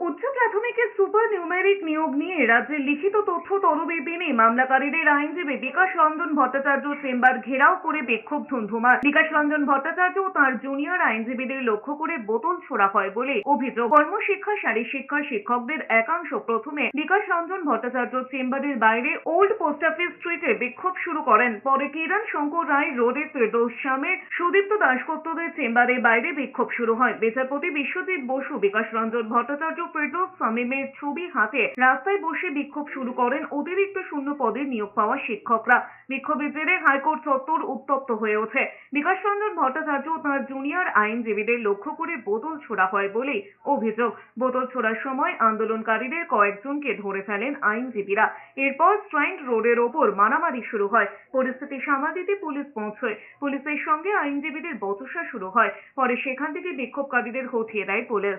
উচ্চ প্রাথমিকের super numeric নিয়োগ নিয়ে রাজ্যের লিখিত তথ্য তলবের দিনে মামলাকারীদের আইনজীবী বিকাশ রঞ্জন ভট্টাচার্য চেম্বার ঘেরাও করে বিক্ষোভ ধুন্ধুমার। বিকাশ রঞ্জন ভট্টাচার্য ও তার জুনিয়র আইনজীবীদের লক্ষ্য করে বোতল ছোড়া হয় বলে অভিযোগ। কর্মশিক্ষা শিক্ষার শিক্ষকদের একাংশ প্রথমে বিকাশ রঞ্জন ভট্টাচার্য চেম্বারের বাইরে ওল্ড পোস্ট অফিস স্ট্রিটে বিক্ষোভ শুরু করেন। পরে কিরণ শঙ্কর রায় রোডে ফেরদৌস শামের, সুদীপ্ত দাশগুপ্তদের চেম্বারের বাইরে বিক্ষোভ শুরু হয়। বিচারপতি বিশ্বজিৎ বসু, বিকাশ রঞ্জন ভট্টাচার্য, ফেরদৌস সামিমের ছবি হাতে রাস্তায় বসে বিক্ষোভ শুরু করেন অতিরিক্ত শূন্য পদে নিয়োগ পাওয়া শিক্ষকরা। বিক্ষোভের জেরে হাইকোর্ট চত্বর উত্তপ্ত হয়ে ওঠে। বিকাশ রঞ্জন ভট্টাচার্য তাঁর জুনিয়র আইনজীবীদের লক্ষ্য করে বোতল ছোড়া হয় বলেই অভিযোগ। বোতল ছোড়ার সময় আন্দোলনকারীদের কয়েকজনকে ধরে ফেলেন আইনজীবীরা। এরপর স্ট্রাইন্ড রোডের ওপর মারামারি শুরু হয়। পরিস্থিতি সামাল দিতে পুলিশ পৌঁছয়। পুলিশের সঙ্গে আইনজীবীদের বচসা শুরু হয়। পরে সেখান থেকে বিক্ষোভকারীদের হঠিয়ে দেয় পুলিশ।